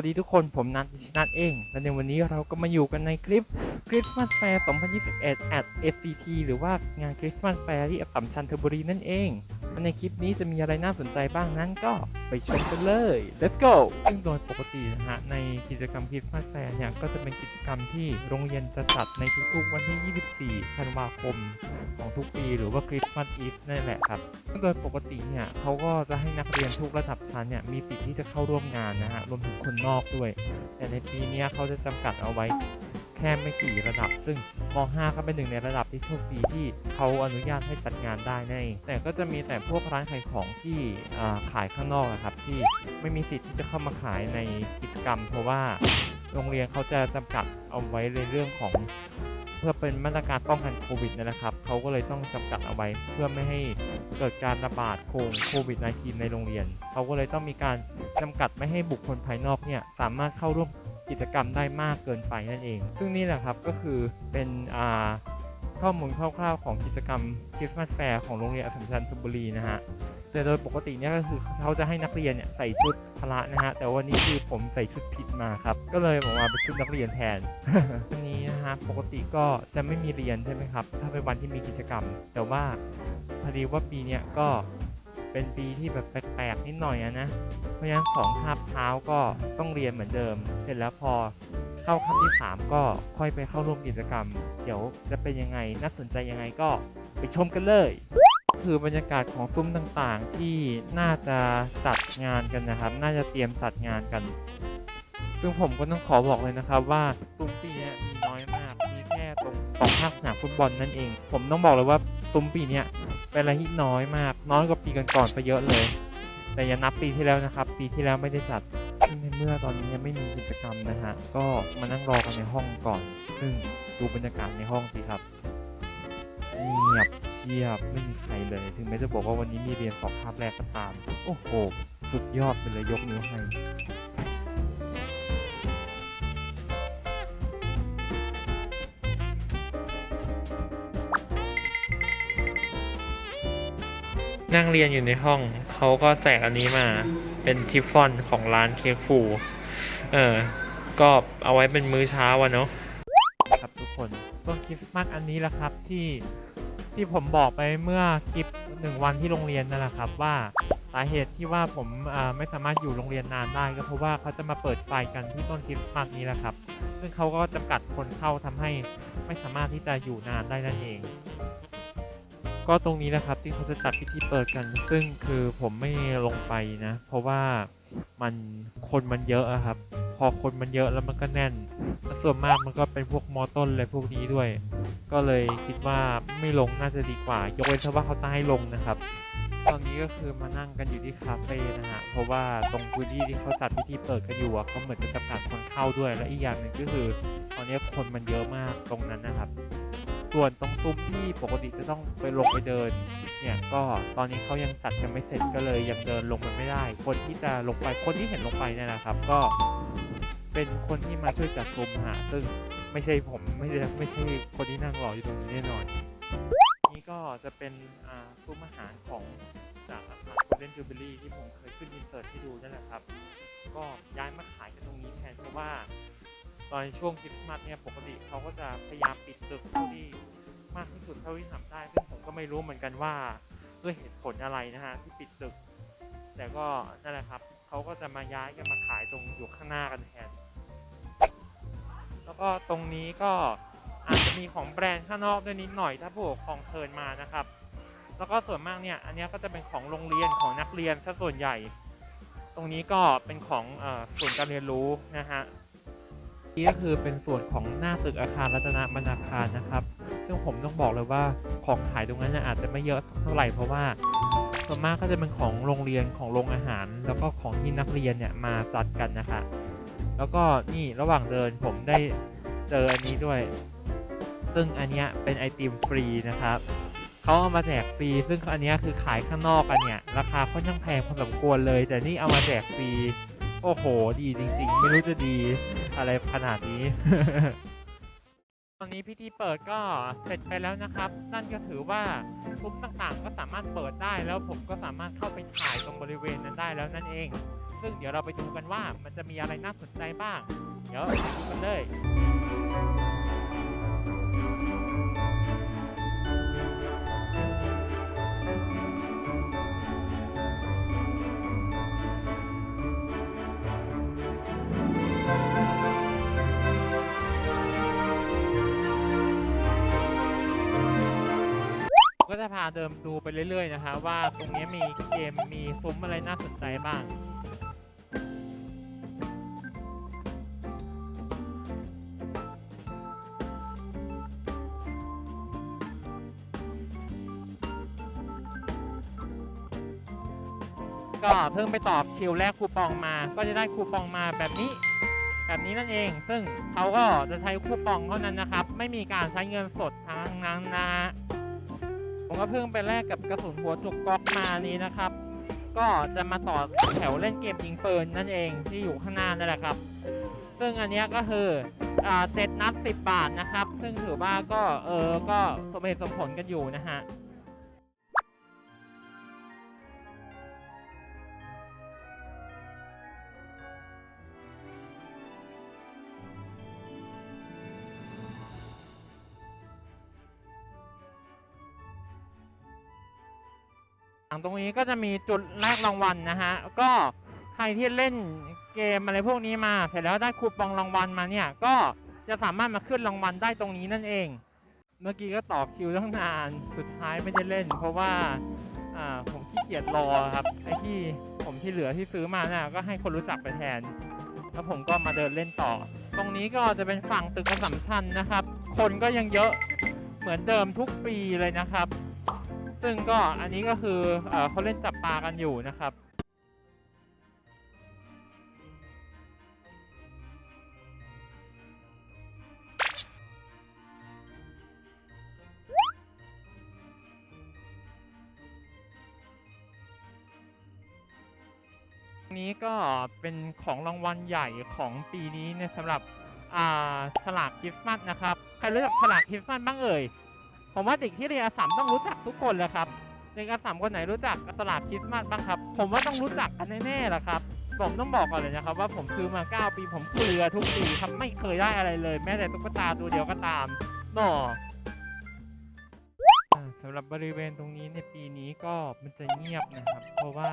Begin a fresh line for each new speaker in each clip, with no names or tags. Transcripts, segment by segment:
วัสดีทุกคนผมนัทชินัทเอง และในวันนี้เราก็มาอยู่กันในคลิปคริสต์มาสแฟร์ 2021 at SCT หรือว่างานคริสต์มาสแฟร์ที่อับสัมชัญธบุรีนั่นเอง ในคลิปนี้จะมีอะไรน่าสนใจบ้างนั้นก็ไปชมกันเลย let's go ซึ่งโดยปกตินะฮะในกิจกรรมคริสต์มาสแฟร์เนี่ยก็จะเป็นกิจกรรมที่โรงเรียนจะจัดในทุกๆ วันที่ 24 ธันวาคมของทุกปี หรือว่าคริสต์มาสอีฟนั่นแหละครับซึ่งโดยปกติเนี่ยเขาก็จะให้นักเรียนทุกระดับชั้นเนี่ยมีสิทธิ์ที่จะเข้าร่วมงานนะฮะรวมถึงคนนอกด้วย แต่ในปีนี้เขาจะจำกัดเอาไว้แค่ไม่กี่ระดับซึ่ง ม .5 ก็เป็นหนึ่งในระดับที่โชคดีที่เขาอนุญาตให้จัดงานได้นั่นแต่ก็จะมีแต่พวกร้านขายของที่ขายข้างนอกนะครับที่ไม่มีสิทธิ์ที่จะเข้ามาขายในกิจกรรม เพราะว่าโรงเรียนเขาจะจำกัดเอาไว้ในเรื่องของเพื่อเป็นมาตรการป้องกันโควิดนะครับ เขาก็เลยต้องจำกัดเอาไว้ เพื่อไม่ให้เกิดการระบาดโควิด -19 ในโรงเรียน เขาก็เลยต้องมีการจำกัดไม่ให้บุคคลภายนอกเนี่ยสามารถเข้าร่วม กิจกรรมได้มากเกินไปนั่นเอง ซึ่งนี่แหละครับก็คือเป็นข้อมูลคร่าวๆของกิจกรรมคริสต์มาสแฟร์ของโรงเรียนอัสมชัญธนบุรีนะฮะแต่โดยปกติเนี่ยก็คือเขาจะให้นักเรียนเนี่ยใส่ชุดพละนะฮะแต่วันนี้คือผมใส่ชุดผิดมาครับ ก็เลยออกมาเป็นชุดนักเรียนแทนวันนี้นะฮะปกติก็จะไม่มีเรียนใช่ไหมครับ ถ้าเป็นวันที่มีกิจกรรม แต่ว่าพอดีว่าปีเนี้ยก็เป็นปีที่แบบแปลกๆนิดหน่อยอะนะ เพราะฉะนั้นสองคาบเช้าก็ต้องเรียนเหมือนเดิม เสร็จแล้วพอเข้าคาบที่สามก็ค่อยไปเข้าร่วมกิจกรรม เดี๋ยวจะเป็นยังไงน่าสนใจยังไงก็ไปชมกันเลย คือบรรยากาศของซุ้มต่างๆ ที่น่าจะจัดงานกันนะครับ น่าจะเตรียมจัดงานกัน ซึ่งผมก็ต้องขอบอกเลยนะครับว่าซุ้มปีนี้มีน้อยมากมีแค่ตรงสองภาคสนามฟุตบอลนั่นเอง ผมต้องบอกเลยว่าซุ้มปีนี้เป็นอะไรที่น้อยมาก น้อยกว่าปีก่อนๆไปเยอะเลย แต่อย่านับปีที่แล้วนะครับ ปีที่แล้วไม่ได้จัดในเมื่อตอนนี้ยังไม่มีกิจกรรมนะฮะ ก็มานั่งรอกันในห้องก่อน ซึ่งดูบรรยากาศในห้องสิครับเงียบเชียบไม่มีใครเลย ถึงแม้จะบอกว่าวันนี้มีเรียนสอบคาบแรกก็ตาม โอ้โห สุดยอดไปเลยยกนิ้วให้ นั่งเรียนอยู่ในห้อง เขาก็แจกอันนี้มา เป็นชิฟฟ่อนของร้านเค้กฟู เออ ก็เอาไว้เป็นมื้อเช้าอะเนาะ ครับทุกคนต้นคริสต์มาสอันนี้แหละครับที่ที่ผมบอกไปเมื่อคลิปหนึ่งวันที่โรงเรียนนั่นแหละครับว่าสาเหตุที่ว่าผมอ่าไม่สามารถอยู่โรงเรียนนานได้ก็เพราะว่าเขาจะมาเปิดไฟกันที่ต้นคริสต์มาสนี้แหละครับ ซึ่งเขาก็จำกัดคนเข้าทำให้ไม่สามารถที่จะอยู่นานได้นั่นเอง ก็ตรงนี้นะครับที่เขาจะจัดพิธีเปิดกัน ซึ่งคือผมไม่ลงไปนะ เพราะว่ามันคนมันเยอะอะครับ พอคนมันเยอะแล้วมันก็แน่นและส่วนมากมันก็เป็นพวกมอต้นอะไรพวกนี้ด้วย ก็เลยคิดว่าไม่ลงน่าจะดีกว่า ยกเว้นเฉพาะเขาจะให้ลงนะครับ ตอนนี้ก็คือมานั่งกันอยู่ที่คาเฟ่นะฮะ เพราะว่าตรงพื้นที่ที่เขาจัดพิธีเปิดกันอยู่อะเขาเหมือนจะจำกัดคนเข้าด้วย และอีกอย่างหนึ่งก็คือ ตอนนี้คนมันเยอะมากตรงนั้นนะครับ ส่วนตรงซุ้มที่ปกติจะต้องไปลงไปเดิน เนี่ยก็ตอนนี้เขายังจัดกันไม่เสร็จก็เลยยังเดินลงมันไม่ได้ คนที่จะลงไปคนที่เห็นลงไปเนี่ยนะครับ ก็เป็นคนที่มาช่วยจัดซุ้มหา ซึ่งไม่ใช่ผมไม่ใช่ไม่ใช่คนที่นั่งรออยู่ตรงนี้แน่นอน นี่ก็จะเป็นซุ้มอาหารของจากอาคาร Golden Jubilee ที่ผมเคยขึ้นอินเสิร์ตให้ดูนั่นแหละครับ ก็ย้ายมาขายกันตรงนี้แทนเพราะว่า ตอนช่วงคริสต์มาสเนี่ยปกติเขาก็จะพยายามปิดตึกเท่าที่มากที่สุดเท่าที่ทำได้ซึ่งผมก็ไม่รู้เหมือนกันว่าด้วยเหตุผลอะไรนะฮะที่ปิดตึก แต่ก็นั่นแหละครับเขาก็จะมาย้ายกันมาขายตรงอยู่ข้างหน้ากันแทน แล้วก็ตรงนี้ก็อาจจะมีของแบรนด์ข้างนอกด้วยนิดหน่อยถ้าผู้ปกครองเชิญมานะครับ แล้วก็ส่วนมากเนี่ยอันนี้ก็จะเป็นของโรงเรียนของนักเรียนซะส่วนใหญ่ ตรงนี้ก็เป็นของอส่วนการเรียนรู้นะฮะ นี่ก็คือเป็นส่วนของหน้าตึกอาคารรัตนบรรณาคารนะครับ ซึ่งผมต้องบอกเลยว่าของขายตรงนั้นน่ะอาจจะไม่เยอะเท่าไหร่เพราะว่าส่วนมากก็จะเป็นของโรงเรียนของโรงอาหาร แล้วก็ของที่นักเรียนเนี่ยมาจัดกันนะคะแล้วก็นี่ระหว่างเดินผมได้เจออันนี้ด้วย ซึ่งอันเนี้ยเป็นไอติมฟรีนะครับเขาเอามาแจกฟรี ซึ่งอันนี้คือขายข้างนอกกันเนี่ย ราคาค่อนข้างแพงพอสมควรเลย แต่นี่เอามาแจกฟรี โอ้โห ดีจริง ๆ ไม่รู้จะดี อะไรขนาดนี้ ตอนนี้พิธีเปิดก็เสร็จไปแล้วนะครับ นั่นก็ถือว่าซุ้มต่างๆ ก็สามารถเปิดได้แล้วผมก็สามารถเข้าไปถ่ายตรงบริเวณนั้นได้แล้วนั่นเอง ซึ่งเดี๋ยวเราไปดูกันว่ามันจะมีอะไรน่าสนใจบ้าง เดี๋ยวไปดูกันเลยาเดินดูไปเรื่อยๆนะคะว่าตรงนี้มีเกมมีซุ้มอะไรน่าสนใจบ้างก็เพิ่งไปตอบคิวแรกคูปองมา ก็จะได้คูปองมาแบบนี้ แบบนี้นั่นเอง ซึ่งเขาก็จะใช้คูปองเท่านั้นนะครับ ไม่มีการใช้เงินสดทั้งนั้นนะฮะ ผมก็เพิ่งไปแลกกับกระสุนหัวจุกก๊อกมานี้นะครับ ก็จะมาต่อแถวเล่นเกมยิงปืนนั่นเองที่อยู่ข้างหน้านั่นแหละครับ ซึ่งอันนี้ก็คือเจ็ดนัดสิบบาทนะครับ ซึ่งถือว่าก็เออก็สมเหตุสมผลกันอยู่นะฮะ ตรงนี้ก็จะมีจุดแลกรางวัลนะฮะ ก็ใครที่เล่นเกมอะไรพวกนี้มา เสร็จแล้วได้คูปองรางวัลมาเนี่ย ก็จะสามารถมาขึ้นรางวัลได้ตรงนี้นั่นเอง เมื่อกี้ก็ต่อคิวตั้งนาน สุดท้ายไม่ได้เล่น เพราะว่าผมขี้เกียจรอครับ ไอ้ที่ผมที่เหลือที่ซื้อมาน่ะก็ให้คนรู้จักไปแทน แล้วผมก็มาเดินเล่นต่อ ตรงนี้ก็จะเป็นฝั่งตึกอสสัมชัญนะครับ คนก็ยังเยอะเหมือนเดิมทุกปีเลยนะครับ ซึ่งก็อันนี้ก็คือเออเขาเล่นจับปลากันอยู่นะครับนี้ก็เป็นของรางวัลใหญ่ของปีนี้เนี่ยสำหรับฉลากคริสต์มาสนะครับ ใครรู้จักฉลากคริสต์มาสบ้างเอ่ย ผมว่าเด็กที่เรียนอาสามต้องรู้จักทุกคนแหละครับเด็กอาสามคนไหนรู้จักสลากคริสต์มาสบ้างครับ ผมว่าต้องรู้จักกันแน่ๆแหละครับผมต้องบอกก่อนเลยนะครับว่าผมซื้อมา 9 ปีผมเกลือทุกปีครับไม่เคยได้อะไรเลย แม้แต่ตุ๊กตาตัวเดียวก็ตามน่อสำหรับบริเวณตรงนี้ในปีนี้ก็มันจะเงียบนะครับ เพราะว่า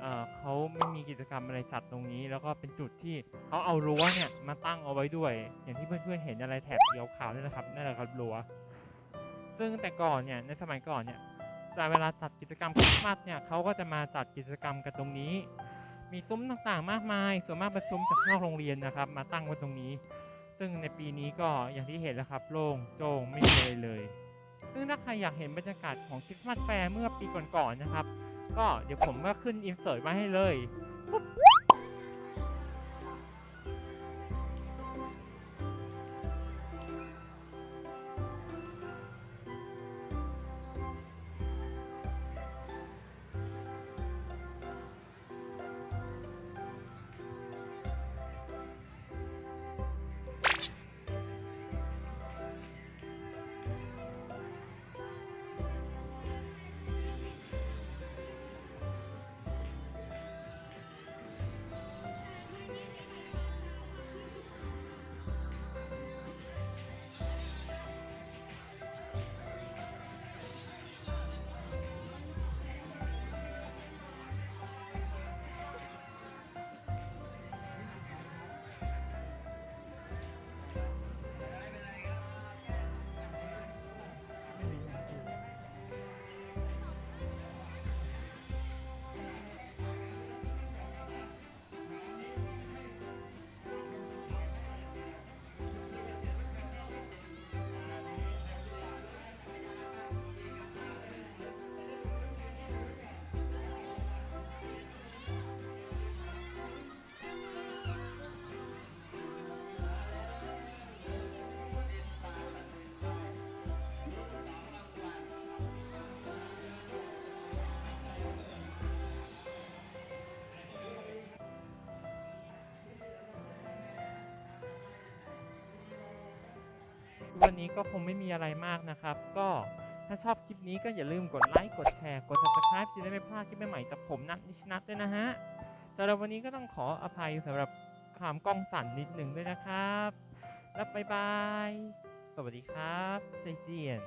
เเขาไม่มีกิจกรรมอะไรจัดตรงนี้ แล้วก็เป็นจุดที่เขาเอารั้วเนี่ยมาตั้งเอาไว้ด้วย อย่างที่เพื่อนๆเห็นอะไรแถบเขียวขาวนี่นะครับนั่นแหละครับรั้ว ซึ่งแต่ก่อนเนี่ยในสมัยก่อนเนี่ยจะเวลาจัดกิจกรรมคริสต์มาสเนี่ยเขาก็จะมาจัดกิจกรรมกันตรงนี้ มีซุ้มต่างๆ มากมาย ส่วนมากเป็นซุ้มจากนอกโรงเรียนนะครับ มาตั้งไว้ตรงนี้ ซึ่งในปีนี้ก็อย่างที่เห็นแล้วครับโล่งโจ่งไม่มีอะไรเลย ซึ่งถ้าใครอยากเห็นบรรยากาศของคริสต์มาสแฟร์เมื่อปีก่อนๆนะครับ ก็เดี๋ยวผมก็ขึ้นอินเสิร์ตมาให้เลย วันนี้ก็คงไม่มีอะไรมากนะครับ ก็ถ้าชอบคลิปนี้ก็อย่าลืมกดไลค์กดแชร์กด subscribe จะได้ไม่พลาดคลิปใหม่ๆจากผมนัทนิชนัทด้วยนะฮะสำหรับวันนี้ก็ต้องขออภัยสำหรับความกล้องสั่นนิดหนึ่งด้วยนะครับ แล้วบายบาย สวัสดีครับ ใจเจียน